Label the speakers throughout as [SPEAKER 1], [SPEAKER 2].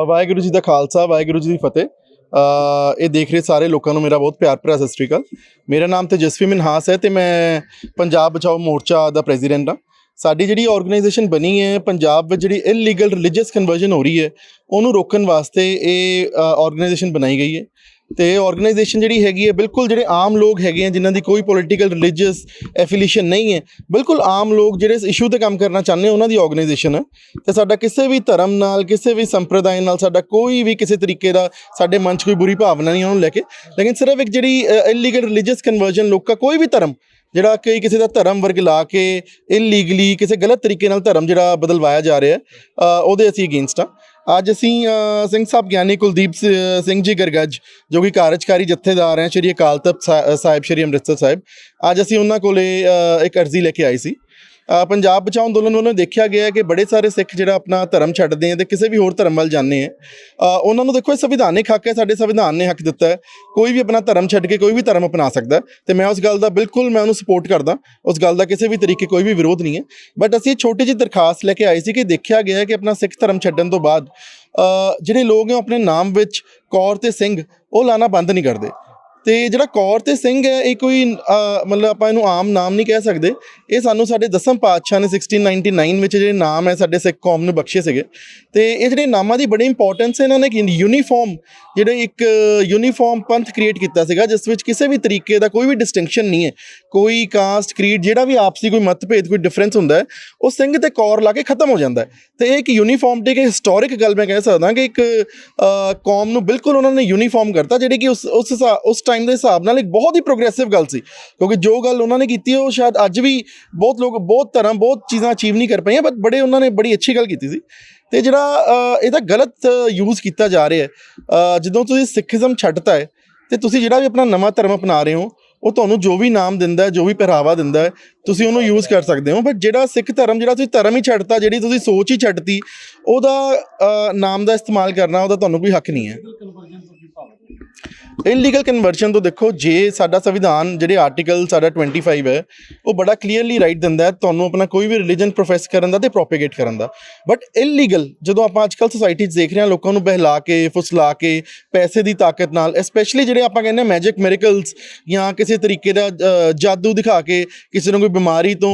[SPEAKER 1] ਵਾਹਿਗੁਰੂ ਜੀ ਦਾ ਖਾਲਸਾ, ਵਾਹਿਗੁਰੂ ਜੀ ਦੀ ਫਤਿਹ। ਇਹ ਦੇਖ ਰਹੇ ਸਾਰੇ ਲੋਕਾਂ ਨੂੰ ਮੇਰਾ ਬਹੁਤ ਪਿਆਰ ਭਰਾ ਸਤਿ ਸ੍ਰੀ ਅਕਾਲ। ਮੇਰਾ ਨਾਮ ਤੇਜਸਵੀ ਮਨਹਾਸ ਹੈ ਤੇ ਮੈਂ ਪੰਜਾਬ ਬਚਾਓ ਮੋਰਚਾ ਦਾ ਪ੍ਰੈਜ਼ੀਡੈਂਟ ਹਾਂ। ਸਾਡੀ ਜਿਹੜੀ ਆਰਗੇਨਾਈਜੇਸ਼ਨ ਬਣੀ ਹੈ, ਪੰਜਾਬ ਵਿੱਚ ਜਿਹੜੀ ਇਲੀਗਲ ਰਿਲੀਜੀਅਸ ਕਨਵਰਜਨ ਹੋ ਰਹੀ ਹੈ, ਉਹਨੂੰ ਰੋਕਣ ਵਾਸਤੇ ਇਹ ਆਰਗੇਨਾਈਜੇਸ਼ਨ ਬਣਾਈ ਗਈ ਹੈ। ਤੇ ਇਹ ਆਰਗੇਨਾਈਜੇਸ਼ਨ ਜਿਹੜੀ ਹੈਗੀ ਹੈ, ਬਿਲਕੁਲ ਜਿਹੜੇ ਆਮ ਲੋਕ ਹੈਗੇ ਆ, ਜਿਨ੍ਹਾਂ ਦੀ ਕੋਈ ਪੋਲੀਟੀਕਲ ਰਿਲੀਜੀਅਸ ਐਫੀਲੀਏਸ਼ਨ ਨਹੀਂ ਹੈ, ਬਿਲਕੁਲ ਆਮ ਲੋਕ ਜਿਹੜੇ ਇਸ ਇਸ਼ੂ ਤੇ ਕੰਮ ਕਰਨਾ ਚਾਹੁੰਦੇ ਉਹਨਾਂ ਦੀ ਆਰਗੇਨਾਈਜੇਸ਼ਨ ਹੈ। ਤੇ ਸਾਡਾ ਕਿਸੇ ਵੀ ਧਰਮ ਨਾਲ, ਕਿਸੇ ਵੀ ਸੰਪਰਦਾਇ ਨਾਲ, ਸਾਡਾ ਕੋਈ ਵੀ ਕਿਸੇ ਤਰੀਕੇ ਦਾ ਸਾਡੇ ਮਨ 'ਚ ਕੋਈ ਬੁਰੀ ਭਾਵਨਾ ਨਹੀਂ ਉਹਨੂੰ ਲੈ ਕੇ, ਲੇਕਿਨ ਸਿਰਫ ਇੱਕ ਜਿਹੜੀ ਇਲੀਗਲ ਰਿਲੀਜੀਅਸ ਕਨਵਰਜਨ ਲੋਕਾਂ ਕੋਈ ਵੀ ਧਰਮ, ਜਿਹੜਾ ਕਿ ਕਿਸੇ ਦਾ ਧਰਮ ਵਰਗ ਲਾ ਕੇ ਇਲੀਗਲੀ ਕਿਸੇ ਗਲਤ ਤਰੀਕੇ ਨਾਲ ਧਰਮ ਜਿਹੜਾ ਬਦਲਵਾਇਆ ਜਾ ਰਿਹਾ ਉਹਦੇ ਅਸੀਂ ਅਗੇਂਸਟ ਆ ਅੱਜ ਅਸੀਂ ਸਿੰਘ ਸਾਹਿਬ ਗਿਆਨੀ ਕੁਲਦੀਪ ਸ- ਸਿੰਘ ਜੀ ਗਰਗੱਜ, ਜੋ ਕਿ ਕਾਰਜਕਾਰੀ ਜਥੇਦਾਰ ਹੈ, ਸ਼੍ਰੀ ਅਕਾਲ ਤਖਤ ਸਾ- ਸਾਹਿਬ, ਸ਼੍ਰੀ ਅੰਮ੍ਰਿਤਸਰ ਸਾਹਿਬ। ਅੱਜ ਅਸੀਂ ਉਹਨਾਂ ਕੋਲੇ ਇੱਕ ਅਰਜ਼ੀ ਲੈ ਕੇ ਆਏ ਸੀ। ਪੰਜਾਬ ਬਚਾਓ ਅੰਦੋਲਨ ਵੱਲੋਂ ਦੇਖਿਆ ਗਿਆ ਹੈ ਕਿ ਬੜੇ ਸਾਰੇ ਸਿੱਖ ਜਿਹੜਾ ਆਪਣਾ ਧਰਮ ਛੱਡਦੇ ਆ ਤੇ ਕਿਸੇ ਵੀ ਹੋਰ ਧਰਮ ਵੱਲ ਜਾਂਦੇ ਆ। ਉਹਨਾਂ ਨੂੰ ਦੇਖੋ ਇਹ ਸੰਵਿਧਾਨਿਕ ਹੱਕ ਹੈ, ਸਾਡੇ ਸੰਵਿਧਾਨ ਨੇ ਹੱਕ ਦਿੱਤਾ ਹੈ। ਕੋਈ ਵੀ ਆਪਣਾ ਧਰਮ ਛੱਡ ਕੇ ਕੋਈ ਵੀ ਧਰਮ ਅਪਣਾ ਸਕਦਾ ਹੈ। ਤੇ ਮੈਂ ਉਸ ਗੱਲ ਦਾ ਬਿਲਕੁਲ ਮੈਂ ਉਹਨੂੰ ਸਪੋਰਟ ਕਰਦਾ, ਉਸ ਗੱਲ ਦਾ ਕਿਸੇ ਵੀ ਤਰੀਕੇ ਕੋਈ ਵੀ ਵਿਰੋਧ ਨਹੀਂ ਹੈ। ਬਟ ਅਸੀਂ ਛੋਟੀ ਜਿਹੀ ਦਰਖਾਸਤ ਲੈ ਕੇ ਆਏ ਸੀ ਕਿ ਦੇਖਿਆ ਗਿਆ ਹੈ ਕਿ ਆਪਣਾ ਸਿੱਖ ਧਰਮ ਛੱਡਣ ਤੋਂ ਬਾਅਦ ਜਿਹੜੇ ਲੋਕ ਹੈ ਉਹ ਆਪਣੇ ਨਾਮ ਵਿੱਚ ਕੌਰ ਤੇ ਸਿੰਘ, ਉਹ ਲਾਣਾ ਬੰਦ ਨਹੀਂ ਕਰਦੇ। ਤੇ ਜਿਹੜਾ ਕੌਰ ਤੇ ਸਿੰਘ ਹੈ, ਇਹ ਕੋਈ ਮਤਲਬ ਆਪਾਂ ਇਹਨੂੰ ਆਮ ਨਾਮ ਨਹੀਂ ਕਹਿ ਸਕਦੇ। ਇਹ ਸਾਨੂੰ ਸਾਡੇ ਦਸਮ ਪਾਤਸ਼ਾਹ ਨੇ 1699 ਵਿੱਚ ਜਿਹੜੇ ਨਾਮ ਹੈ, ਸਾਡੇ ਸਿੱਖ ਕੌਮ ਨੂੰ ਬਖਸ਼ੇ ਸੀਗੇ। ਤੇ ਇਹ ਜਿਹੜੇ ਨਾਮਾਂ ਦੀ ਬੜੀ ਇੰਪੋਰਟੈਂਸ ਹੈ, ਇਹਨਾਂ ਨੇ ਇੱਕ ਯੂਨੀਫਾਰਮ ਜਿਹੜੇ ਇੱਕ ਯੂਨੀਫਾਰਮ ਪੰਥ ਕ੍ਰੀਏਟ ਕੀਤਾ ਸੀਗਾ, ਜਿਸ ਵਿੱਚ ਕਿਸੇ ਵੀ ਤਰੀਕੇ ਦਾ ਕੋਈ ਵੀ ਡਿਸਟਿੰਕਸ਼ਨ ਨਹੀਂ ਹੈ। ਕੋਈ ਕਾਸਟ ਕ੍ਰੀਡ ਜਿਹੜਾ ਵੀ ਆਪਸੀ ਕੋਈ ਮਤਭੇਦ, ਕੋਈ ਡਿਫਰੈਂਸ ਹੁੰਦਾ ਹੈ, ਉਹ ਸਿੰਘ ਤੇ ਕੌਰ ਲਾ ਕੇ ਖਤਮ ਹੋ ਜਾਂਦਾ ਹੈ। ਤੇ ਇਹ ਇੱਕ ਯੂਨੀਫਾਰਮ ਤੇ ਹਿਸਟੋਰਿਕ ਗੱਲ ਮੈਂ ਕਹਿ ਸਕਦਾ ਕਿ ਇੱਕ ਕੌਮ ਨੂੰ ਬਿਲਕੁਲ ਉਹਨਾਂ ਨੇ ਯੂਨੀਫਾਰਮ ਕਰਤਾ, ਜਿਹੜੀ ਕਿ ਉਸ ਉਸ ਹਿਸਾ- ਉਸ ਟਾਈਮ ਦੇ ਹਿਸਾਬ ਨਾਲ ਇੱਕ ਬਹੁਤ ਹੀ ਪ੍ਰੋਗਰੈਸਿਵ ਗੱਲ ਸੀ। ਕਿਉਂਕਿ ਜੋ ਗੱਲ ਉਹਨਾਂ ਨੇ ਕੀਤੀ, ਉਹ ਸ਼ਾਇਦ ਅੱਜ ਵੀ ਬਹੁਤ ਲੋਕ ਬਹੁਤ ਧਰਮ, ਬਹੁਤ ਚੀਜ਼ਾਂ ਅਚੀਵ ਨਹੀਂ ਕਰ ਪਈਆਂ ਬਟ ਬੜੇ ਉਹਨਾਂ ਨੇ ਬੜੀ ਅੱਛੀ ਗੱਲ ਕੀਤੀ ਸੀ। ਤੇ ਜਿਹੜਾ ਇਹਦਾ ਗਲਤ ਯੂਜ਼ ਕੀਤਾ ਜਾ ਰਿਹਾ ਹੈ ਜਦੋਂ ਤੁਸੀਂ ਸਿੱਖੀਜ਼ਮ ਛੱਡਤਾ ਹੈ, ਤੇ ਤੁਸੀਂ ਜਿਹੜਾ ਵੀ ਆਪਣਾ ਨਵਾਂ ਧਰਮ ਅਪਣਾ ਰਹੇ ਹੋ, ਉਹ ਤੁਹਾਨੂੰ ਜੋ ਵੀ ਨਾਮ ਦਿੰਦਾ ਹੈ, ਜੋ ਵੀ ਪਹਿਰਾਵਾ ਦਿੰਦਾ ਹੈ, ਤੁਸੀਂ ਉਹਨੂੰ ਯੂਜ਼ ਕਰ ਸਕਦੇ ਹੋ। ਬਟ ਜਿਹੜਾ ਸਿੱਖ ਧਰਮ, ਜਿਹੜਾ ਤੁਸੀਂ ਧਰਮ ਹੀ ਛੱਡਤਾ, ਜਿਹੜੀ ਤੁਸੀਂ ਸੋਚ ਹੀ ਛੱਡਤੀ, ਉਹਦਾ ਨਾਮ ਦਾ ਇਸਤੇਮਾਲ ਕਰਨਾ, ਉਹਦਾ ਤੁਹਾਨੂੰ ਕੋਈ ਹੱਕ ਨਹੀਂ ਹੈ। ਇਲੀਗਲ ਕਨਵਰਸ਼ਨ ਤੋਂ ਦੇਖੋ, ਜੇ ਸਾਡਾ ਸੰਵਿਧਾਨ, ਜਿਹੜੇ ਆਰਟੀਕਲ ਸਾਡਾ 25 ਹੈ, ਉਹ ਬੜਾ ਕਲੀਅਰਲੀ ਰਾਈਟ ਦਿੰਦਾ ਹੈ, ਤੁਹਾਨੂੰ ਆਪਣਾ ਕੋਈ ਵੀ ਰਿਲੀਜਨ ਪ੍ਰੋਫੈਸ ਕਰਨ ਦਾ ਤੇ ਪ੍ਰੋਪੇਗੇਟ ਕਰਨ ਦਾ। ਬਟ ਇਲੀਗਲ ਜਦੋਂ ਆਪਾਂ ਅੱਜਕੱਲ ਸੋਸਾਇਟੀ 'ਚ ਦੇਖ ਰਹੇ ਹਾਂ, ਲੋਕਾਂ ਨੂੰ ਬਹਿਲਾ ਕੇ, ਫੁਸਲਾ ਕੇ, ਪੈਸੇ ਦੀ ਤਾਕਤ ਨਾਲ ਸਪੈਸ਼ਲੀ ਜਿਹੜੇ ਆਪਾਂ ਕਹਿੰਦੇ ਮੈਜਿਕ ਮਿਰੇਕਲਸ ਜਾਂ ਕਿਸੇ ਤਰੀਕੇ ਦਾ ਜਾਦੂ ਦਿਖਾ ਕੇ ਕਿਸੇ ਨੂੰ ਕੋਈ ਬਿਮਾਰੀ ਤੋਂ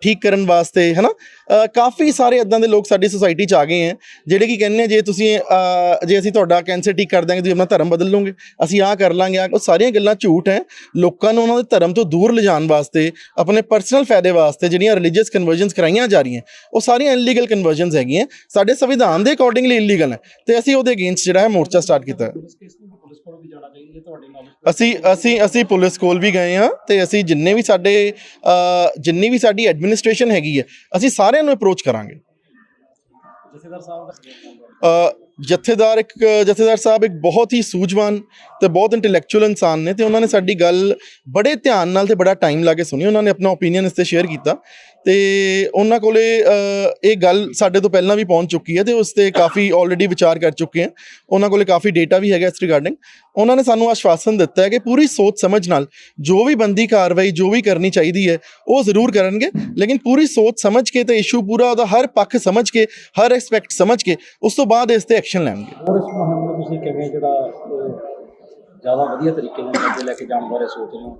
[SPEAKER 1] ਠੀਕ ਕਰਨ ਵਾਸਤੇ ਹਨਾ? ਅ, ਕਾਫੀ ਸਾਰੇ ਇਦਾਂ ਦੇ ਲੋਕ ਸਾਡੀ ਸੋਸਾਇਟੀ 'ਚ ਆ ਗਏ ਹੈ ਜਿਹੜੇ ਕੀ ਕਹਿੰਦੇ ਜੇ ਤੁਸੀਂ ਜੇ ਅਸੀਂ ਤੁਹਾਡਾ ਕੈਂਸਰ ਠੀਕ ਕਰ ਦਾਂਗੇ ਤੁਸੀਂ ਆਪਣਾ ਧਰਮ ਬਦਲ ਲਓਗੇ ਅਸੀਂ ਆਹ ਕਰ ਲਾਂਗੇ ਆਹ ਉਹ ਸਾਰੀਆਂ ਗੱਲਾਂ ਝੂਠ ਹੈ। ਲੋਕਾਂ ਨੂੰ ਉਹਨਾਂ ਦੇ ਧਰਮ ਤੋਂ ਦੂਰ ਲਿਜਾਣ ਵਾਸਤੇ ਆਪਣੇ ਪਰਸਨਲ ਫਾਇਦੇ ਵਾਸਤੇ ਜਿਹੜੀਆਂ ਰਿਲੀਜੀਅਸ ਕਨਵਰਜਨਸ ਕਰਾਈਆਂ ਜਾ ਰਹੀਆਂ ਉਹ ਸਾਰੀਆਂ ਇਲੀਗਲ ਕਨਵਰਜਨਸ ਹੈਗੀਆਂ। ਸਾਡੇ ਸੰਵਿਧਾਨ ਦੇ ਅਕੋਰਡਿੰਗਲੀ ਇਲੀਗਲ ਹੈ। ਤੇ ਅਸੀਂ ਉਹਦੇ ਅਗੇਂਸਟ ਜਿਹੜਾ ਹੈ ਮੋਰਚਾ ਸਟਾਰਟ ਕੀਤਾ। ਹੈ
[SPEAKER 2] ਪੁਲਿਸ ਕੇਸ ਨੂੰ ਪੁਲਿਸ ਕੋਲ ਵੀ ਜਾਣਾ ਚਾਹੀਦਾ ਤੁਹਾਡੇ ਨਾਲ
[SPEAKER 1] ਅਸੀਂ ਅਸੀਂ ਅਸੀਂ ਪੁਲਿਸ ਕੋਲ ਵੀ ਗਏ ਹਾਂ ਤੇ ਅਸੀਂ ਜਿੰਨੇ ਵੀ ਸਾਡੇ ਜਿੰਨੀ ਵੀ ਸਾਡੀ ਐਡਮਿਨਿਸਟ੍ਰੇਸ਼ਨ ਹੈਗੀ ਹੈ ਅਸੀਂ ਸਾਰਿਆਂ ਨੂੰ ਅਪਰੋਚ ਕਰਾਂਗੇ।
[SPEAKER 2] ਜਥੇਦਾਰ ਸਾਹਿਬ ਦਾ
[SPEAKER 1] ਅ, ਜਥੇਦਾਰ ਇੱਕ ਜਥੇਦਾਰ ਸਾਹਿਬ ਇੱਕ ਬਹੁਤ ਹੀ ਸੂਝਵਾਨ ਤੇ ਬਹੁਤ ਇੰਟੈਲੈਕਚੁਅਲ ਇਨਸਾਨ ਨੇ ਤੇ ਉਹਨਾਂ ਨੇ ਸਾਡੀ ਗੱਲ ਬੜੇ ਧਿਆਨ ਨਾਲ ਤੇ ਬੜਾ ਟਾਈਮ ਲਾ ਕੇ ਸੁਣੀ ਉਹਨਾਂ ਨੇ ਆਪਣਾ ਓਪੀਨੀਅਨ ਇਸ ਤੇ ਸ਼ੇਅਰ ਕੀਤਾ। ਤੇ ਉਹਨਾਂ ਕੋਲੇ ਇਹ ਗੱਲ ਸਾਡੇ ਤੋਂ ਪਹਿਲਾਂ ਵੀ ਪਹੁੰਚ ਚੁੱਕੀ ਹੈ ਤੇ ਉਸ ਤੇ ਕਾਫੀ ਆਲਰੇਡੀ ਵਿਚਾਰ ਕਰ ਚੁੱਕੇ ਹਨ ਉਹਨਾਂ ਕੋਲੇ ਕਾਫੀ ਡੇਟਾ ਵੀ ਹੈਗਾ ਇਸ ਰਿਗਾਰਡਿੰਗ ਉਹਨਾਂ ਨੇ ਸਾਨੂੰ ਆਸ਼ਵਾਸਨ ਦਿੱਤਾ ਹੈ ਕਿ ਪੂਰੀ ਸੋਚ ਸਮਝ ਨਾਲ ਜੋ ਵੀ ਬੰਦੀ ਕਾਰਵਾਈ, ਜੋ ਵੀ ਕਰਨੀ ਚਾਹੀਦੀ ਹੈ, ਉਹ ਜ਼ਰੂਰ ਕਰਨਗੇ। ਲੇਕਿਨ ਪੂਰੀ ਸੋਚ ਸਮਝ ਕੇ ਤੇ ਇਸ਼ੂ ਪੂਰਾ ਉਹਦਾ ਹਰ ਪੱਖ ਸਮਝ ਕੇ, ਹਰ ਐਸਪੈਕਟ ਸਮਝ ਕੇ, ਉਸ ਤੋਂ ਬਾਅਦ ਇਸ ਤੇ ਐਕਸ਼ਨ ਲੈਣਗੇ।
[SPEAKER 2] ਹੋਰ ਇਸ ਮੁਹਿੰਮ ਨੂੰ ਤੁਸੀਂ ਕਿਵੇਂ ਜਿਹੜਾ ਜ਼ਿਆਦਾ ਵਧੀਆ ਤਰੀਕੇ ਨਾਲ ਅੱਗੇ ਲੈ ਕੇ ਜਾਣ ਬਾਰੇ ਸੋਚ ਰਹੇ ਹੋ।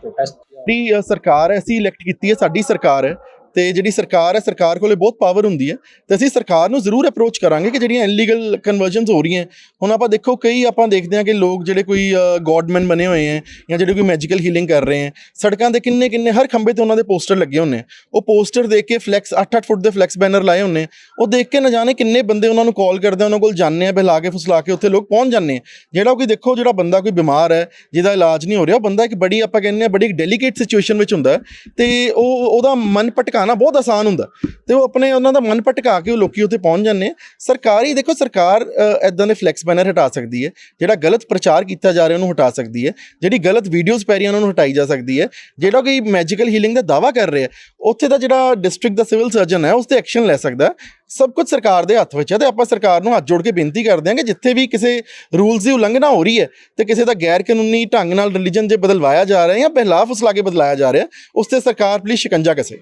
[SPEAKER 2] ਪ੍ਰੋਟੈਸਟ
[SPEAKER 1] ਜਿਹੜੀ ਸਰਕਾਰ ਹੈ, ਅਸੀਂ ਇਲੈਕਟ ਕੀਤੀ ਹੈ, ਸਾਡੀ ਸਰਕਾਰ ਹੈ। ਤੇ ਜਿਹੜੀ ਸਰਕਾਰ ਹੈ, ਸਰਕਾਰ ਕੋਲੇ ਬਹੁਤ ਪਾਵਰ ਹੁੰਦੀ ਹੈ। ਤੇ ਅਸੀਂ ਸਰਕਾਰ ਨੂੰ ਜ਼ਰੂਰ ਅਪਰੋਚ ਕਰਾਂਗੇ ਕਿ ਜਿਹੜੀਆਂ ਇਲੀਗਲ ਕਨਵਰਜਨਸ ਹੋ ਰਹੀਆਂ ਹੁਣ ਆਪਾਂ ਦੇਖੋ, ਕਈ ਆਪਾਂ ਦੇਖਦੇ ਹਾਂ ਕਿ ਲੋਕ ਜਿਹੜੇ ਕੋਈ ਗੋਡਮੈਨ ਬਣੇ ਹੋਏ ਹੈ ਜਾਂ ਜਿਹੜੇ ਕੋਈ ਮੈਜੀਕਲ ਹੀਲਿੰਗ ਕਰ ਰਹੇ ਹੈ, ਸੜਕਾਂ ਦੇ ਕਿੰਨੇ ਕਿੰਨੇ ਹਰ ਖੰਭੇ ਤੇ ਉਹਨਾਂ ਦੇ ਪੋਸਟਰ ਲੱਗੇ ਹੁੰਨੇ ਉਹ ਪੋਸਟਰ ਦੇਖ ਕੇ ਫਲੈਕਸ 8-8 ਫੁੱਟ ਦੇ ਫਲੈਕਸ ਬੈਨਰ ਲਾਏ ਹੁੰਨੇ ਉਹ ਦੇਖ ਕੇ ਨਾ ਜਾਣੇ ਕਿੰਨੇ ਬੰਦੇ ਉਹਨਾਂ ਨੂੰ ਕਾਲ ਕਰਦੇ ਉਹਨਾਂ ਕੋਲ ਜਾਂਦੇ ਆ, ਬਹਿਲਾ ਕੇ, ਫੁਸਲਾ ਕੇ ਉੱਥੇ ਲੋਕ ਪਹੁੰਚ ਜਾਂਦੇ ਆ ਜਿਹੜਾ ਕੋਈ ਦੇਖੋ, ਜਿਹੜਾ ਬੰਦਾ ਕੋਈ ਬਿਮਾਰ ਹੈ, ਜਿਹਦਾ ਇਲਾਜ ਨਹੀਂ ਹੋ ਰਿਹਾ, ਉਹ ਬੰਦਾ ਇੱਕ ਬੜੀ ਆਪਾਂ ਕਹਿੰਦੇ ਆ ਬੜੀ ਡੈਲੀਕੇਟ ਸਿਚੁਏਸ਼ਨ ਵਿੱਚ ਹੁੰਦਾ ਹੈ। ਤੇ ਉਹ, ਉਹਦਾ ਮਨ ਭਟਕਾ ਭਟਕਾਣਾ ਬਹੁਤ ਆਸਾਨ ਹੁੰਦਾ। ਤੇ ਉਹ ਆਪਣੇ ਉਹਨਾਂ ਦਾ ਮਨ ਭਟਕਾ ਕੇ ਉਹ ਲੋਕੀ ਉੱਥੇ ਪਹੁੰਚ ਜਾਂਦੇ ਆ। ਸਰਕਾਰੀ ਦੇਖੋ, ਸਰਕਾਰ ਐਦਾਂ ਦੇ ਫਲੈਕਸ ਬੈਨਰ ਹਟਾ ਸਕਦੀ ਹੈ। ਜਿਹੜਾ ਗਲਤ ਪ੍ਰਚਾਰ ਕੀਤਾ ਜਾ ਰਿਹਾ ਉਹਨੂੰ ਹਟਾ ਸਕਦੀ ਹੈ। ਜਿਹੜੀ ਗਲਤ ਵੀਡੀਓਜ਼ ਪੈ ਰਹੀਆਂ ਉਹਨਾਂ ਨੂੰ ਹਟਾਈ ਜਾ ਸਕਦੀ ਹੈ। ਜਿਹੜਾ ਕੋਈ ਮੈਜੀਕਲ ਹੀਲਿੰਗ ਦਾ ਦਾਵਾ ਕਰ ਰਿਹਾ ਉੱਥੇ ਦਾ ਜਿਹੜਾ ਡਿਸਟ੍ਰਿਕਟ ਦਾ ਸਿਵਲ ਸਰਜਨ ਹੈ, ਉਸ ਤੇ ਐਕਸ਼ਨ ਲੈ ਸਕਦਾ ਸਭ ਕੁਝ ਸਰਕਾਰ ਦੇ ਹੱਥ ਵਿੱਚ ਹੈ ਤੇ ਆਪਾਂ ਸਰਕਾਰ ਨੂੰ ਹੱਥ ਜੋੜ ਕੇ ਬੇਨਤੀ ਕਰਦੇ ਹਾਂ ਕਿ ਜਿੱਥੇ ਵੀ ਕਿਸੇ ਰੂਲਸ ਦੀ ਉਲੰਘਣਾ ਹੋ ਰਹੀ ਹੈ ਤੇ ਕਿਸੇ ਦਾ ਗੈਰ ਕਾਨੂੰਨੀ ਢੰਗ ਨਾਲ ਰਿਲੀਜਨ ਜੇ ਬਦਲਵਾਇਆ ਜਾ ਰਿਹਾ ਹੈ ਜਾਂ ਬਹਿਲਾਫ ਉਸ ਲਾਗੇ ਬਦਲਾਇਆ ਜਾ ਰਿਹਾ, ਉਸ ਤੇ ਸਰਕਾਰ ਪਲੀਜ਼ ਸ਼ਿਕੰਜਾ ਕਸੇ।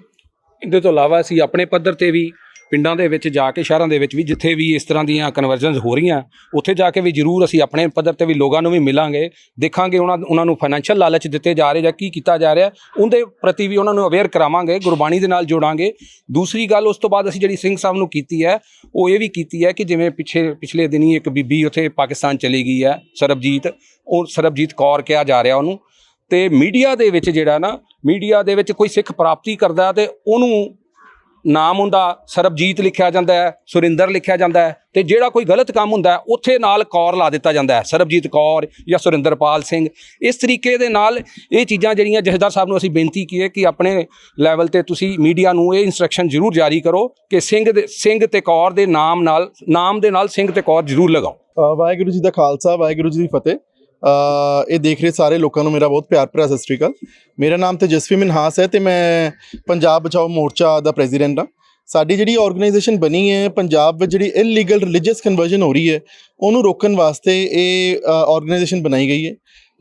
[SPEAKER 3] ਇਹਦੇ ਤੋਂ ਇਲਾਵਾ ਅਸੀਂ ਆਪਣੇ ਪੱਧਰ ਤੇ ਵੀ ਪਿੰਡਾਂ ਦੇ ਵਿੱਚ ਜਾ ਕੇ, ਸ਼ਹਿਰਾਂ ਦੇ ਵਿੱਚ ਵੀ ਜਿੱਥੇ ਵੀ ਇਸ ਤਰ੍ਹਾਂ ਦੀਆਂ ਕਨਵਰਜਨਸ ਹੋ ਰਹੀਆਂ, ਉੱਥੇ ਜਾ ਕੇ ਵੀ ਜ਼ਰੂਰ ਅਸੀਂ ਆਪਣੇ ਪੱਧਰ ਤੇ ਵੀ ਲੋਕਾਂ ਨੂੰ ਵੀ ਮਿਲਾਂਗੇ, ਦੇਖਾਂਗੇ ਉਹਨਾਂ ਉਹਨਾਂ ਨੂੰ ਫਾਈਨੈਂਸ਼ੀਅਲ ਲਾਲਚ ਦਿੱਤੇ ਜਾ ਰਹੇ ਜਾਂ ਕੀ ਕੀਤਾ ਜਾ ਰਿਹਾ, ਉਹਦੇ ਪ੍ਰਤੀ ਵੀ ਉਹਨਾਂ ਨੂੰ ਅਵੇਅਰ ਕਰਾਵਾਂਗੇ, ਗੁਰਬਾਣੀ ਦੇ ਨਾਲ ਜੋੜਾਂਗੇ। ਦੂਸਰੀ ਗੱਲ, ਉਸ ਤੋਂ ਬਾਅਦ ਅਸੀਂ ਜਿਹੜੀ ਸਿੰਘ ਸਾਹਿਬ ਨੂੰ ਕੀਤੀ ਹੈ, ਉਹ ਇਹ ਵੀ ਕੀਤੀ ਹੈ ਕਿ ਜਿਵੇਂ ਪਿੱਛੇ, ਪਿਛਲੇ ਦਿਨੀ ਇੱਕ ਬੀਬੀ ਉੱਥੇ ਪਾਕਿਸਤਾਨ ਚਲੀ ਗਈ ਹੈ, ਸਰਬਜੀਤ, ਉਹ ਸਰਬਜੀਤ ਕੌਰ ਕਿਹਾ ਜਾ ਰਿਹਾ ਉਹਨੂੰ। ਤੇ ਮੀਡੀਆ ਦੇ ਵਿੱਚ ਜਿਹੜਾ ਨਾ, ਮੀਡੀਆ ਦੇ ਵਿੱਚ ਕੋਈ ਸਿੱਖ ਪ੍ਰਾਪਤੀ ਕਰਦਾ ਤੇ ਉਹਨੂੰ ਨਾਮ ਹੁੰਦਾ ਸਰਬਜੀਤ ਲਿਖਿਆ ਜਾਂਦਾ ਹੈ, ਸੁਰਿੰਦਰ ਲਿਖਿਆ ਜਾਂਦਾ ਹੈ ਤੇ ਜਿਹੜਾ ਕੋਈ ਗਲਤ ਕੰਮ ਹੁੰਦਾ ਉੱਥੇ ਨਾਲ ਕੌਰ ਲਾ ਦਿੱਤਾ ਜਾਂਦਾ ਹੈ, ਸਰਬਜੀਤ ਕੌਰ ਜਾਂ ਸੁਰਿੰਦਰਪਾਲ ਸਿੰਘ। ਇਸ ਤਰੀਕੇ ਦੇ ਨਾਲ ਇਹ ਚੀਜ਼ਾਂ ਜਿਹੜੀਆਂ ਜਥੇਦਾਰ ਸਾਹਿਬ ਨੂੰ ਅਸੀਂ ਬੇਨਤੀ ਕੀ ਹੈ ਕਿ ਆਪਣੇ ਲੈਵਲ ਤੇ ਤੁਸੀਂ ਮੀਡੀਆ ਨੂੰ ਇਹ ਇਨਸਟਰਕਸ਼ਨ ਜ਼ਰੂਰ ਜਾਰੀ ਕਰੋ ਕਿ ਸਿੰਘ ਦੇ, ਸਿੰਘ ਤੇ ਕੌਰ ਦੇ ਨਾਮ ਨਾਲ, ਨਾਮ ਦੇ ਨਾਲ ਸਿੰਘ ਤੇ ਕੌਰ ਜ਼ਰੂਰ ਲਗਾਓ।
[SPEAKER 1] ਵਾਹਿਗੁਰੂ ਜੀ ਦਾ ਖਾਲਸਾ, ਵਾਹਿਗੁਰੂ ਜੀ ਦੀ ਫਤਿਹ। ਇਹ ਦੇਖ ਰਹੇ ਸਾਰੇ ਲੋਕਾਂ ਨੂੰ ਮੇਰਾ ਬਹੁਤ ਪਿਆਰ ਭਰਾ ਸਤਿ ਸ੍ਰੀ ਅਕਾਲ। ਮੇਰਾ ਨਾਮ ਤੇਜਸਵੀ ਮਿਨਹਾਸ ਹੈ ਤੇ ਮੈਂ ਪੰਜਾਬ ਬਚਾਓ ਮੋਰਚਾ ਦਾ ਪ੍ਰੈਜ਼ੀਡੈਂਟ ਹਾਂ। ਸਾਡੀ ਜਿਹੜੀ ਆਰਗੇਨਾਈਜੇਸ਼ਨ ਬਣੀ ਹੈ, ਪੰਜਾਬ ਵਿੱਚ ਜਿਹੜੀ ਇਲੀਗਲ ਰਿਲੀਜੀਅਸ ਕਨਵਰਜਨ ਹੋ ਰਹੀ ਹੈ, ਉਹਨੂੰ ਰੋਕਣ ਵਾਸਤੇ ਇਹ ਆਰਗੇਨਾਈਜੇਸ਼ਨ ਬਣਾਈ ਗਈ ਹੈ।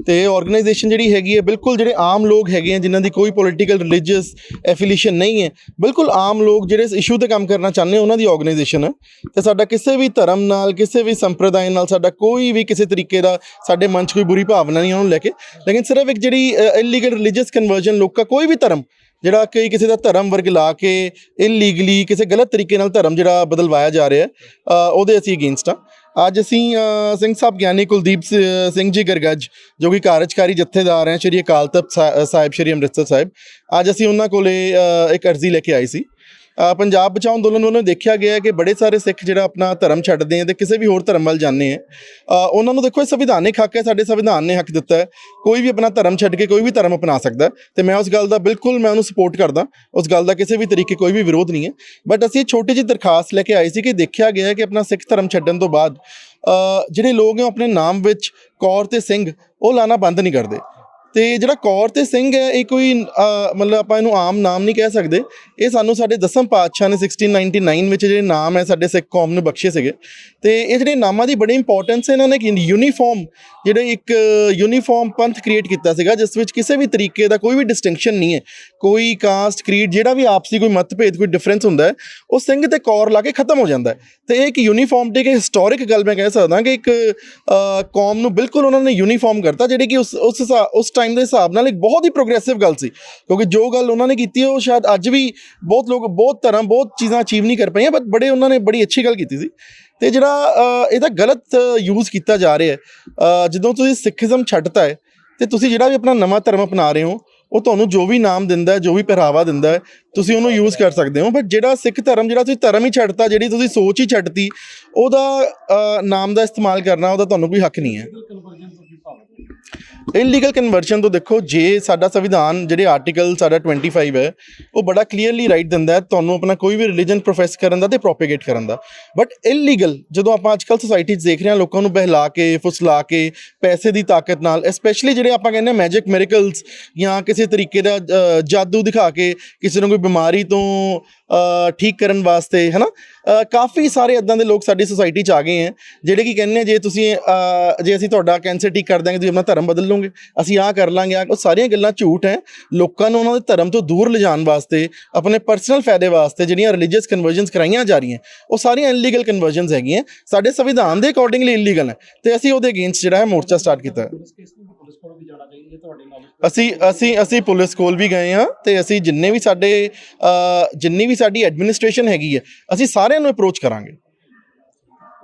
[SPEAKER 1] ਤੇ ਇਹ ਆਰਗੇਨਾਈਜੇਸ਼ਨ ਜਿਹੜੀ ਹੈਗੀ ਹੈ, ਬਿਲਕੁਲ ਜਿਹੜੇ ਆਮ ਲੋਕ ਹੈਗੇ ਆ, ਜਿਨ੍ਹਾਂ ਦੀ ਕੋਈ ਪੋਲੀਟੀਕਲ ਰਿਲੀਜੀਅਸ ਐਫੀਲੀਏਸ਼ਨ ਨਹੀਂ ਹੈ, ਬਿਲਕੁਲ ਆਮ ਲੋਕ ਜਿਹੜੇ ਇਸ ਇਸ਼ੂ ਤੇ ਕੰਮ ਕਰਨਾ ਚਾਹੁੰਦੇ ਉਹਨਾਂ ਦੀ ਆਰਗੇਨਾਈਜੇਸ਼ਨ ਹੈ। ਤੇ ਸਾਡਾ ਕਿਸੇ ਵੀ ਧਰਮ ਨਾਲ, ਕਿਸੇ ਵੀ ਸੰਪਰਦਾਇ ਨਾਲ, ਸਾਡਾ ਕੋਈ ਵੀ ਕਿਸੇ ਤਰੀਕੇ ਦਾ ਸਾਡੇ ਮਨ 'ਚ ਕੋਈ ਬੁਰੀ ਭਾਵਨਾ ਨਹੀਂ ਉਹਨੂੰ ਲੈ ਕੇ, ਲੇਕਿਨ ਸਿਰਫ ਇੱਕ ਜਿਹੜੀ ਇਲੀਗਲ ਰਿਲੀਜੀਅਸ ਕਨਵਰਜਨ ਲੋਕਾਂ ਕੋਈ ਵੀ ਧਰਮ, ਜਿਹੜਾ ਕਿ ਕਿਸੇ ਦਾ ਧਰਮ ਵਰਗ ਲਾ ਕੇ ਇਲੀਗਲੀ ਕਿਸੇ ਗਲਤ ਤਰੀਕੇ ਨਾਲ ਧਰਮ ਜਿਹੜਾ ਬਦਲਵਾਇਆ ਜਾ ਰਿਹਾ ਉਹਦੇ ਅਸੀਂ ਅਗੇਂਸਟ ਆ ਅੱਜ ਅਸੀਂ ਸਿੰਘ ਸਾਹਿਬ ਗਿਆਨੀ ਕੁਲਦੀਪ ਸ- ਸਿੰਘ ਜੀ ਗਰਗੱਜ, ਜੋ ਕਿ ਕਾਰਜਕਾਰੀ ਜਥੇਦਾਰ ਹੈ, ਸ਼੍ਰੀ ਅਕਾਲ ਤਖਤ ਸਾ- ਸਾਹਿਬ, ਸ਼੍ਰੀ ਅੰਮ੍ਰਿਤਸਰ ਸਾਹਿਬ। ਅੱਜ ਅਸੀਂ ਉਹਨਾਂ ਕੋਲੇ ਇੱਕ ਅਰਜ਼ੀ ਲੈ ਕੇ ਆਏ ਸੀ। ਪੰਜਾਬ ਬਚਾਓ ਅੰਦੋਲਨ ਵੱਲੋਂ ਦੇਖਿਆ ਗਿਆ ਹੈ ਕਿ ਬੜੇ ਸਾਰੇ ਸਿੱਖ ਜਿਹੜਾ ਆਪਣਾ ਧਰਮ ਛੱਡਦੇ ਆ ਤੇ ਕਿਸੇ ਵੀ ਹੋਰ ਧਰਮ ਵੱਲ ਜਾਂਦੇ ਆ। ਉਹਨਾਂ ਨੂੰ ਦੇਖੋ ਇਹ ਸੰਵਿਧਾਨਿਕ ਹੱਕ ਹੈ, ਸਾਡੇ ਸੰਵਿਧਾਨ ਨੇ ਹੱਕ ਦਿੱਤਾ ਹੈ। ਕੋਈ ਵੀ ਆਪਣਾ ਧਰਮ ਛੱਡ ਕੇ ਕੋਈ ਵੀ ਧਰਮ ਅਪਣਾ ਸਕਦਾ ਹੈ। ਤੇ ਮੈਂ ਉਸ ਗੱਲ ਦਾ ਬਿਲਕੁਲ ਮੈਂ ਉਹਨੂੰ ਸਪੋਰਟ ਕਰਦਾ, ਉਸ ਗੱਲ ਦਾ ਕਿਸੇ ਵੀ ਤਰੀਕੇ ਕੋਈ ਵੀ ਵਿਰੋਧ ਨਹੀਂ ਹੈ। ਬਟ ਅਸੀਂ ਛੋਟੀ ਜਿਹੀ ਦਰਖਾਸਤ ਲੈ ਕੇ ਆਏ ਸੀ ਕਿ ਦੇਖਿਆ ਗਿਆ ਹੈ ਕਿ ਆਪਣਾ ਸਿੱਖ ਧਰਮ ਛੱਡਣ ਤੋਂ ਬਾਅਦ ਜਿਹੜੇ ਲੋਕ ਹੈ ਉਹ ਆਪਣੇ ਨਾਮ ਵਿੱਚ ਕੌਰ ਤੇ ਸਿੰਘ, ਉਹ ਲਾਣਾ ਬੰਦ ਨਹੀਂ ਕਰਦੇ। ਤੇ ਜਿਹੜਾ ਕੌਰ ਤੇ ਸਿੰਘ ਹੈ, ਇਹ ਕੋਈ ਮਤਲਬ ਆਪਾਂ ਇਹਨੂੰ ਆਮ ਨਾਮ ਨਹੀਂ ਕਹਿ ਸਕਦੇ। ਇਹ ਸਾਨੂੰ ਸਾਡੇ ਦਸਮ ਪਾਤਸ਼ਾਹ ਨੇ 1699 ਵਿੱਚ ਜਿਹੜੇ ਨਾਮ ਹੈ, ਸਾਡੇ ਸਿੱਖ ਕੌਮ ਨੂੰ ਬਖਸ਼ੇ ਸੀਗੇ। ਤੇ ਇਹ ਜਿਹੜੇ ਨਾਮਾਂ ਦੀ ਬੜੀ ਇੰਪੋਰਟੈਂਸ ਹੈ, ਇਹਨਾਂ ਨੇ ਇੱਕ ਯੂਨੀਫਾਰਮ ਜਿਹੜੇ ਇੱਕ ਯੂਨੀਫਾਰਮ ਪੰਥ ਕ੍ਰੀਏਟ ਕੀਤਾ ਸੀਗਾ, ਜਿਸ ਵਿੱਚ ਕਿਸੇ ਵੀ ਤਰੀਕੇ ਦਾ ਕੋਈ ਵੀ ਡਿਸਟਿੰਕਸ਼ਨ ਨਹੀਂ ਹੈ। ਕੋਈ ਕਾਸਟ ਕ੍ਰੀਡ ਜਿਹੜਾ ਵੀ ਆਪਸੀ ਕੋਈ ਮਤਭੇਦ, ਕੋਈ ਡਿਫਰੈਂਸ ਹੁੰਦਾ ਹੈ, ਉਹ ਸਿੰਘ ਤੇ ਕੌਰ ਲਾ ਕੇ ਖਤਮ ਹੋ ਜਾਂਦਾ ਹੈ। ਤੇ ਇਹ ਇੱਕ ਯੂਨੀਫਾਰਮ ਤੇ ਇੱਕ ਹਿਸਟੋਰਿਕ ਗੱਲ ਮੈਂ ਕਹਿ ਸਕਦਾ ਕਿ ਇੱਕ ਕੌਮ ਨੂੰ ਬਿਲਕੁਲ ਉਹਨਾਂ ਨੇ ਯੂਨੀਫਾਰਮ ਕਰਤਾ, ਜਿਹੜੀ ਕਿ ਉਸ ਉਸ ਹਿਸਾ- ਉਸ ਟਾਈਮ ਦੇ ਹਿਸਾਬ ਨਾਲ ਇੱਕ ਬਹੁਤ ਹੀ ਪ੍ਰੋਗਰੈਸਿਵ ਗੱਲ ਸੀ। ਕਿਉਂਕਿ ਜੋ ਗੱਲ ਉਹਨਾਂ ਨੇ ਕੀਤੀ, ਉਹ ਸ਼ਾਇਦ ਅੱਜ ਵੀ ਬਹੁਤ ਲੋਕ, ਬਹੁਤ ਧਰਮ, ਬਹੁਤ ਚੀਜ਼ਾਂ ਅਚੀਵ ਨਹੀਂ ਕਰ ਪਈਆਂ ਬਟ ਬੜੇ ਉਹਨਾਂ ਨੇ ਬੜੀ ਅੱਛੀ ਗੱਲ ਕੀਤੀ ਸੀ। ਤੇ ਜਿਹੜਾ ਇਹਦਾ ਗਲਤ ਯੂਜ਼ ਕੀਤਾ ਜਾ ਰਿਹਾ ਹੈ ਜਦੋਂ ਤੁਸੀਂ ਸਿੱਖੀਜ਼ਮ ਛੱਡਤਾ ਹੈ, ਤੇ ਤੁਸੀਂ ਜਿਹੜਾ ਵੀ ਆਪਣਾ ਨਵਾਂ ਧਰਮ ਅਪਣਾ ਰਹੇ ਹੋ, ਉਹ ਤੁਹਾਨੂੰ ਜੋ ਵੀ ਨਾਮ ਦਿੰਦਾ ਹੈ, ਜੋ ਵੀ ਪਹਿਰਾਵਾ ਦਿੰਦਾ ਹੈ, ਤੁਸੀਂ ਉਹਨੂੰ ਯੂਜ਼ ਕਰ ਸਕਦੇ ਹੋ। ਬਟ ਜਿਹੜਾ ਸਿੱਖ ਧਰਮ, ਜਿਹੜਾ ਤੁਸੀਂ ਧਰਮ ਹੀ ਛੱਡਤਾ, ਜਿਹੜੀ ਤੁਸੀਂ ਸੋਚ ਹੀ ਛੱਡਤੀ, ਉਹਦਾ ਨਾਮ ਦਾ ਇਸਤੇਮਾਲ ਕਰਨਾ, ਉਹਦਾ ਤੁਹਾਨੂੰ ਕੋਈ ਹੱਕ ਨਹੀਂ ਹੈ।
[SPEAKER 2] ਕਨਵਰਜਨ
[SPEAKER 1] ਇਲੀਗਲ ਕਨਵਰਸ਼ਨ ਤੋਂ ਦੇਖੋ ਜੇ ਸਾਡਾ ਸੰਵਿਧਾਨ ਜਿਹੜੇ ਆਰਟੀਕਲ ਸਾਡਾ 25 ਹੈ ਉਹ ਬੜਾ ਕਲੀਅਰਲੀ ਰਾਈਟ ਦਿੰਦਾ ਹੈ ਤੁਹਾਨੂੰ ਆਪਣਾ ਕੋਈ ਵੀ ਰਿਲੀਜਨ ਪ੍ਰੋਫੈਸ ਕਰਨ ਦਾ ਤੇ ਪ੍ਰੋਪੇਗੇਟ ਕਰਨ ਦਾ। ਬਟ ਇਲੀਗਲ ਜਦੋਂ ਆਪਾਂ ਅੱਜਕੱਲ ਸੋਸਾਇਟੀ 'ਚ ਦੇਖ ਰਹੇ ਹਾਂ ਲੋਕਾਂ ਨੂੰ ਬਹਿਲਾ ਕੇ ਫੁਸਲਾ ਕੇ ਪੈਸੇ ਦੀ ਤਾਕਤ ਨਾਲ ਸਪੈਸ਼ਲੀ ਜਿਹੜੇ ਆਪਾਂ ਕਹਿੰਦੇ ਮੈਜਿਕ ਮਿਰੇਕਲਸ ਜਾਂ ਕਿਸੇ ਤਰੀਕੇ ਦਾ ਜਾਦੂ ਦਿਖਾ ਕੇ ਕਿਸੇ ਨੂੰ ਕੋਈ ਬਿਮਾਰੀ ਤੋਂ ਠੀਕ ਕਰਨ ਵਾਸਤੇ ਹਨਾ? ਅ, ਕਾਫੀ ਸਾਰੇ ਇਦਾਂ ਦੇ ਲੋਕ ਸਾਡੀ ਸੋਸਾਇਟੀ 'ਚ ਆ ਗਏ ਹੈ ਜਿਹੜੇ ਕੀ ਕਹਿੰਦੇ ਜੇ ਤੁਸੀਂ ਜੇ ਅਸੀਂ ਤੁਹਾਡਾ ਕੈਂਸਰ ਠੀਕ ਕਰ ਦਾਂਗੇ ਤੁਸੀਂ ਆਪਣਾ ਧਰਮ ਬਦਲ ਲਓਗੇ? ਅਸੀਂ ਆਹ ਕਰ ਲਾਂਗੇ, ਆਹ ਉਹ ਸਾਰੀਆਂ ਗੱਲਾਂ ਝੂਠ ਹੈ। ਲੋਕਾਂ ਨੂੰ ਉਹਨਾਂ ਦੇ ਧਰਮ ਤੋਂ ਦੂਰ ਲਿਜਾਣ ਵਾਸਤੇ, ਆਪਣੇ ਪਰਸਨਲ ਫਾਇਦੇ ਵਾਸਤੇ ਜਿਹੜੀਆਂ ਰਿਲੀਜੀਅਸ ਕਨਵਰਜਨਸ ਕਰਾਈਆਂ ਜਾ ਰਹੀਆਂ, ਉਹ ਸਾਰੀਆਂ ਇਲੀਗਲ ਕਨਵਰਜਨਸ ਹੈਗੀਆਂ। ਸਾਡੇ ਸੰਵਿਧਾਨ ਦੇ ਅਕੋਰਡਿੰਗਲੀ ਇਲੀਗਲ ਹੈ। ਤੇ ਅਸੀਂ ਉਹਦੇ ਅਗੇਂਸਟ ਜਿਹੜਾ ਹੈ ਮੋਰਚਾ ਸਟਾਰਟ ਕੀਤਾ। ਅਸੀਂ ਅਸੀਂ ਅਸੀਂ ਪੁਲਿਸ ਕੋਲ ਵੀ ਗਏ ਹਾਂ ਤੇ ਅਸੀਂ ਜਿੰਨੇ ਵੀ ਸਾਡੇ ਜਿੰਨੀ ਵੀ ਸਾਡੀ ਐਡਮਿਨਿਸਟ੍ਰੇਸ਼ਨ ਹੈਗੀ ਹੈ, ਅਸੀਂ ਸਾਰਿਆਂ ਨੂੰ ਅਪਰੋਚ ਕਰਾਂਗੇ।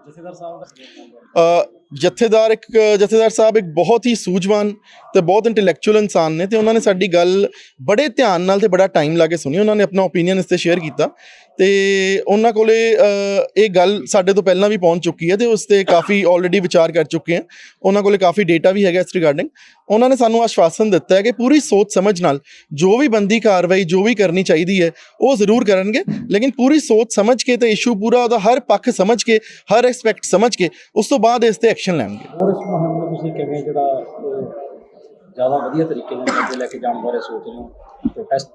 [SPEAKER 2] ਜਥੇਦਾਰ ਸਾਹਿਬ
[SPEAKER 1] ਜਥੇਦਾਰ ਇੱਕ, ਜਥੇਦਾਰ ਸਾਹਿਬ ਇੱਕ ਬਹੁਤ ਹੀ ਸੂਝਵਾਨ ਤੇ ਬਹੁਤ ਇੰਟੈਲੈਕਚੁਅਲ ਇਨਸਾਨ ਨੇ ਤੇ ਉਹਨਾਂ ਨੇ ਸਾਡੀ ਗੱਲ ਬੜੇ ਧਿਆਨ ਨਾਲ ਤੇ ਬੜਾ ਟਾਈਮ ਲਾ ਕੇ ਸੁਣੀ। ਉਹਨਾਂ ਨੇ ਆਪਣਾ ਓਪੀਨੀਅਨ ਇਸ ਤੇ ਸ਼ੇਅਰ ਕੀਤਾ। ਤੇ ਉਹਨਾਂ ਕੋਲੇ ਇਹ ਗੱਲ ਸਾਡੇ ਤੋਂ ਪਹਿਲਾਂ ਵੀ ਪਹੁੰਚ ਚੁੱਕੀ ਹੈ ਤੇ ਉਸ ਤੇ ਕਾਫੀ ਆਲਰੇਡੀ ਵਿਚਾਰ ਕਰ ਚੁੱਕੇ ਹਨ ਉਹਨਾਂ ਕੋਲੇ ਕਾਫੀ ਡੇਟਾ ਵੀ ਹੈਗਾ ਇਸ ਰਿਗਾਰਡਿੰਗ ਉਹਨਾਂ ਨੇ ਸਾਨੂੰ ਆਸ਼ਵਾਸਨ ਦਿੱਤਾ ਹੈ ਕਿ ਪੂਰੀ ਸੋਚ ਸਮਝ ਨਾਲ ਜੋ ਵੀ ਬੰਦੀ ਕਾਰਵਾਈ ਜੋ ਵੀ ਕਰਨੀ ਚਾਹੀਦੀ ਹੈ ਉਹ ਜ਼ਰੂਰ ਕਰਨਗੇ। ਲੇਕਿਨ ਪੂਰੀ ਸੋਚ ਸਮਝ ਕੇ ਤੇ ਇਸ਼ੂ ਪੂਰਾ ਉਹਦਾ ਹਰ ਪੱਖ ਸਮਝ ਕੇ ਹਰ ਐਸਪੈਕਟ ਸਮਝ ਕੇ ਉਸ ਤੋਂ ਬਾਅਦ ਇਸ ਤੇ ਐਕਸ਼ਨ ਲੈਣਗੇ।
[SPEAKER 2] ਹੋਰ ਇਸ ਮੁਹਿੰਮ ਨੂੰ ਤੁਸੀਂ ਕਿਵੇਂ ਜਿਹੜਾ ਜ਼ਿਆਦਾ ਵਧੀਆ ਤਰੀਕੇ ਨਾਲ ਅੱਗੇ ਲੈ ਕੇ ਜਾਣ ਬਾਰੇ ਸੋਚ ਰਹੇ ਹੋ? ਪ੍ਰੋਟੈਸਟ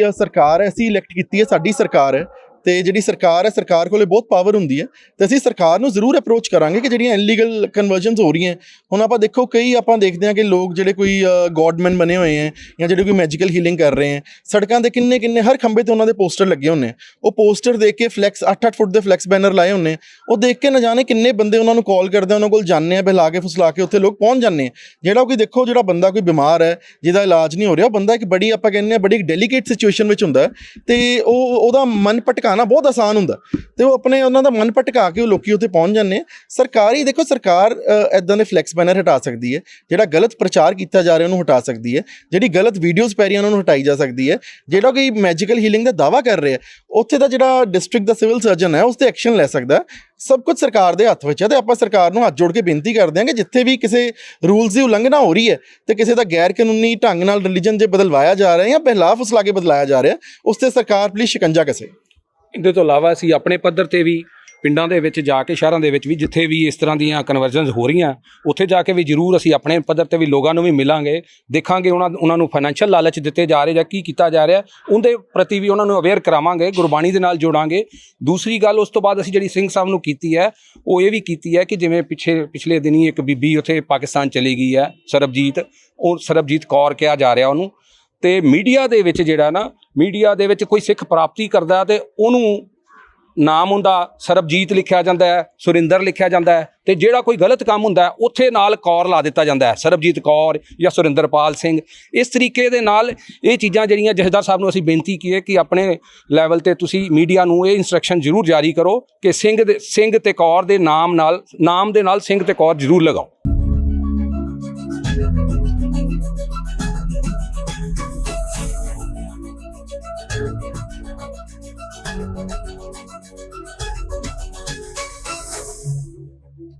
[SPEAKER 1] ਅ, ਸਰਕਾਰ ਅਸੀਂ ਇਲੈਕਟ ਕੀਤੀ ਹੈ ਸਾਡੀ ਸਰਕਾਰ ਹੈ। ਤੇ ਜਿਹੜੀ ਸਰਕਾਰ ਹੈ, ਸਰਕਾਰ ਕੋਲੇ ਬਹੁਤ ਪਾਵਰ ਹੁੰਦੀ ਹੈ। ਤੇ ਅਸੀਂ ਸਰਕਾਰ ਨੂੰ ਜ਼ਰੂਰ ਅਪਰੋਚ ਕਰਾਂਗੇ ਕਿ ਜਿਹੜੀਆਂ ਇਲੀਗਲ ਕਨਵਰਜਨਸ ਹੋ ਰਹੀਆਂ ਹੁਣ ਆਪਾਂ ਦੇਖੋ, ਕਈ ਆਪਾਂ ਦੇਖਦੇ ਹਾਂ ਕਿ ਲੋਕ ਜਿਹੜੇ ਕੋਈ ਗੋਡਮੈਨ ਬਣੇ ਹੋਏ ਹੈ ਜਾਂ ਜਿਹੜੇ ਕੋਈ ਮੈਜੀਕਲ ਹੀਲਿੰਗ ਕਰ ਰਹੇ ਹੈ, ਸੜਕਾਂ ਦੇ ਕਿੰਨੇ ਕਿੰਨੇ ਹਰ ਖੰਭੇ ਤੇ ਉਹਨਾਂ ਦੇ ਪੋਸਟਰ ਲੱਗੇ ਹੁੰਨੇ ਉਹ ਪੋਸਟਰ ਦੇਖ ਕੇ ਫਲੈਕਸ 8-8 ਫੁੱਟ ਦੇ ਫਲੈਕਸ ਬੈਨਰ ਲਾਏ ਹੁੰਨੇ ਉਹ ਦੇਖ ਕੇ ਨਾ ਜਾਣੇ ਕਿੰਨੇ ਬੰਦੇ ਉਹਨਾਂ ਨੂੰ ਕਾਲ ਕਰਦੇ ਉਹਨਾਂ ਕੋਲ ਜਾਂਦੇ ਆ, ਬਹਿਲਾ ਕੇ, ਫੁਸਲਾ ਕੇ ਉੱਥੇ ਲੋਕ ਪਹੁੰਚ ਜਾਂਦੇ ਆ ਜਿਹੜਾ ਕੋਈ ਦੇਖੋ, ਜਿਹੜਾ ਬੰਦਾ ਕੋਈ ਬਿਮਾਰ ਹੈ, ਜਿਹਦਾ ਇਲਾਜ ਨਹੀਂ ਹੋ ਰਿਹਾ, ਉਹ ਬੰਦਾ ਇੱਕ ਬੜੀ ਆਪਾਂ ਕਹਿੰਦੇ ਆ ਬੜੀ ਡੈਲੀਕੇਟ ਸਿਚੁਏਸ਼ਨ ਵਿੱਚ ਹੁੰਦਾ ਹੈ। ਤੇ ਉਹ, ਉਹਦਾ ਮਨ ਭਟਕਾ ਭਟਕਾਣਾ ਬਹੁਤ ਆਸਾਨ ਹੁੰਦਾ। ਤੇ ਉਹ ਆਪਣੇ ਉਹਨਾਂ ਦਾ ਮਨ ਭਟਕਾ ਕੇ ਉਹ ਲੋਕੀ ਉੱਥੇ ਪਹੁੰਚ ਜਾਂਦੇ ਆ। ਸਰਕਾਰੀ ਦੇਖੋ, ਸਰਕਾਰ ਐਦਾਂ ਦੇ ਫਲੈਕਸ ਬੈਨਰ ਹਟਾ ਸਕਦੀ ਹੈ। ਜਿਹੜਾ ਗਲਤ ਪ੍ਰਚਾਰ ਕੀਤਾ ਜਾ ਰਿਹਾ ਉਹਨੂੰ ਹਟਾ ਸਕਦੀ ਹੈ। ਜਿਹੜੀ ਗਲਤ ਵੀਡੀਓਜ਼ ਪੈ ਰਹੀਆਂ ਉਹਨਾਂ ਨੂੰ ਹਟਾਈ ਜਾ ਸਕਦੀ ਹੈ। ਜਿਹੜਾ ਕੋਈ ਮੈਜੀਕਲ ਹੀਲਿੰਗ ਦਾ ਦਾਵਾ ਕਰ ਰਿਹਾ ਉੱਥੇ ਦਾ ਜਿਹੜਾ ਡਿਸਟ੍ਰਿਕਟ ਦਾ ਸਿਵਲ ਸਰਜਨ ਹੈ, ਉਸ ਤੇ ਐਕਸ਼ਨ ਲੈ ਸਕਦਾ ਸਭ ਕੁਝ ਸਰਕਾਰ ਦੇ ਹੱਥ ਵਿੱਚ ਹੈ ਤੇ ਆਪਾਂ ਸਰਕਾਰ ਨੂੰ ਹੱਥ ਜੋੜ ਕੇ ਬੇਨਤੀ ਕਰਦੇ ਹਾਂ ਕਿ ਜਿੱਥੇ ਵੀ ਕਿਸੇ ਰੂਲਸ ਦੀ ਉਲੰਘਣਾ ਹੋ ਰਹੀ ਹੈ ਤੇ ਕਿਸੇ ਦਾ ਗੈਰ ਕਾਨੂੰਨੀ ਢੰਗ ਨਾਲ ਰਿਲੀਜਨ ਜੇ ਬਦਲਵਾਇਆ ਜਾ ਰਿਹਾ ਹੈ ਜਾਂ ਬਹਿਲਾਫ ਉਸ ਲਾਗੇ ਬਦਲਾਇਆ ਜਾ ਰਿਹਾ, ਉਸ ਤੇ ਸਰਕਾਰ ਪਲੀਜ਼ ਸ਼ਿਕੰਜਾ ਕਸੇ।
[SPEAKER 3] ਇਹਦੇ ਤੋਂ ਇਲਾਵਾ ਅਸੀਂ ਆਪਣੇ ਪੱਧਰ ਤੇ ਵੀ ਪਿੰਡਾਂ ਦੇ ਵਿੱਚ ਜਾ ਕੇ, ਸ਼ਹਿਰਾਂ ਦੇ ਵਿੱਚ ਵੀ ਜਿੱਥੇ ਵੀ ਇਸ ਤਰ੍ਹਾਂ ਦੀਆਂ ਕਨਵਰਜਨਸ ਹੋ ਰਹੀਆਂ, ਉੱਥੇ ਜਾ ਕੇ ਵੀ ਜ਼ਰੂਰ ਅਸੀਂ ਆਪਣੇ ਪੱਧਰ ਤੇ ਵੀ ਲੋਕਾਂ ਨੂੰ ਵੀ ਮਿਲਾਂਗੇ, ਦੇਖਾਂਗੇ ਉਹਨਾਂ ਉਹਨਾਂ ਨੂੰ ਫਾਈਨੈਂਸ਼ੀਅਲ ਲਾਲਚ ਦਿੱਤੇ ਜਾ ਰਹੇ ਜਾਂ ਕੀ ਕੀਤਾ ਜਾ ਰਿਹਾ, ਉਹਦੇ ਪ੍ਰਤੀ ਵੀ ਉਹਨਾਂ ਨੂੰ ਅਵੇਅਰ ਕਰਾਵਾਂਗੇ, ਗੁਰਬਾਣੀ ਦੇ ਨਾਲ ਜੋੜਾਂਗੇ। ਦੂਸਰੀ ਗੱਲ, ਉਸ ਤੋਂ ਬਾਅਦ ਅਸੀਂ ਜਿਹੜੀ ਸਿੰਘ ਸਾਹਿਬ ਨੂੰ ਕੀਤੀ ਹੈ, ਉਹ ਇਹ ਵੀ ਕੀਤੀ ਹੈ ਕਿ ਜਿਵੇਂ ਪਿੱਛੇ, ਪਿਛਲੇ ਦਿਨੀ ਇੱਕ ਬੀਬੀ ਉੱਥੇ ਪਾਕਿਸਤਾਨ ਚਲੀ ਗਈ ਹੈ, ਸਰਬਜੀਤ, ਉਹ ਸਰਬਜੀਤ ਕੌਰ ਕਿਹਾ ਜਾ ਰਿਹਾ ਉਹਨੂੰ। ਤੇ ਮੀਡੀਆ ਦੇ ਵਿੱਚ ਜਿਹੜਾ ਨਾ, ਮੀਡੀਆ ਦੇ ਵਿੱਚ ਕੋਈ ਸਿੱਖ ਪ੍ਰਾਪਤੀ ਕਰਦਾ ਤੇ ਉਹਨੂੰ ਨਾਮ ਹੁੰਦਾ ਸਰਬਜੀਤ ਲਿਖਿਆ ਜਾਂਦਾ ਹੈ, ਸੁਰਿੰਦਰ ਲਿਖਿਆ ਜਾਂਦਾ ਹੈ ਤੇ ਜਿਹੜਾ ਕੋਈ ਗਲਤ ਕੰਮ ਹੁੰਦਾ ਉੱਥੇ ਨਾਲ ਕੌਰ ਲਾ ਦਿੱਤਾ ਜਾਂਦਾ ਹੈ, ਸਰਬਜੀਤ ਕੌਰ ਜਾਂ ਸੁਰਿੰਦਰਪਾਲ ਸਿੰਘ। ਇਸ ਤਰੀਕੇ ਦੇ ਨਾਲ ਇਹ ਚੀਜ਼ਾਂ ਜਿਹੜੀਆਂ ਜਥੇਦਾਰ ਸਾਹਿਬ ਨੂੰ ਅਸੀਂ ਬੇਨਤੀ ਕੀ ਹੈ ਕਿ ਆਪਣੇ ਲੈਵਲ ਤੇ ਤੁਸੀਂ ਮੀਡੀਆ ਨੂੰ ਇਹ ਇਨਸਟਰਕਸ਼ਨ ਜ਼ਰੂਰ ਜਾਰੀ ਕਰੋ ਕਿ ਸਿੰਘ ਦੇ, ਸਿੰਘ ਤੇ ਕੌਰ ਦੇ ਨਾਮ ਨਾਲ, ਨਾਮ ਦੇ ਨਾਲ ਸਿੰਘ ਤੇ ਕੌਰ ਜ਼ਰੂਰ ਲਗਾਓ।